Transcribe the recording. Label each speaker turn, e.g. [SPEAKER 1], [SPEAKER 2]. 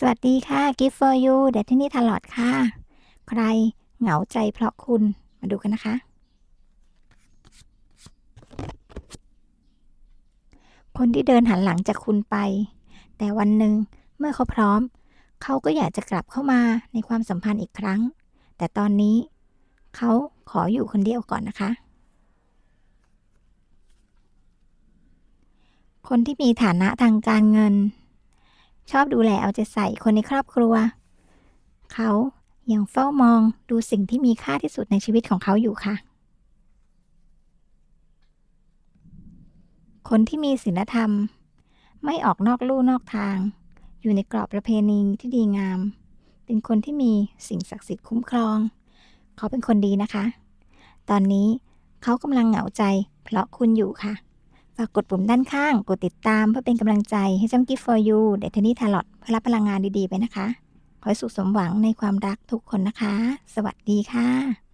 [SPEAKER 1] สวัสดีค่ะ Gift for you เดทที่นี่ตลอดค่ะ ใครเหงาใจเพราะคุณมาดูกันนะคะ คนที่เดินหันหลังจากคุณไป แต่วันหนึ่งเมื่อเขาพร้อม เขาก็อยากจะกลับเข้ามาในความสัมพันธ์อีกครั้ง แต่ตอนนี้เขาขออยู่คนเดียวก่อนนะคะ คนที่มีฐานะทางการเงิน ชอบดูแลเอาใจใส่คนในครอบครัว เขายังเฝ้ามองดูสิ่งที่มีค่าที่สุดในชีวิตของเขาอยู่ค่ะ คนที่มีศีลธรรม ไม่ออกนอกลู่นอกทาง อยู่ในกรอบประเพณีที่ดีงาม เป็นคนที่มีสิ่งศักดิ์สิทธิ์คุ้มครอง เขาเป็นคนดีนะคะ ตอนนี้เขากำลังเหงาใจ เพราะคุณอยู่ค่ะ ฝากกดปุ่มด้านข้าง กดติดตามเพื่อเป็นกำลังใจให้ช่อง Gift for you เดทนี่ทาร์ลอตเพื่อรับพลังงานดีๆไปนะคะ ขอให้สุขสมหวังในความรักทุกคนนะคะ สวัสดีค่ะ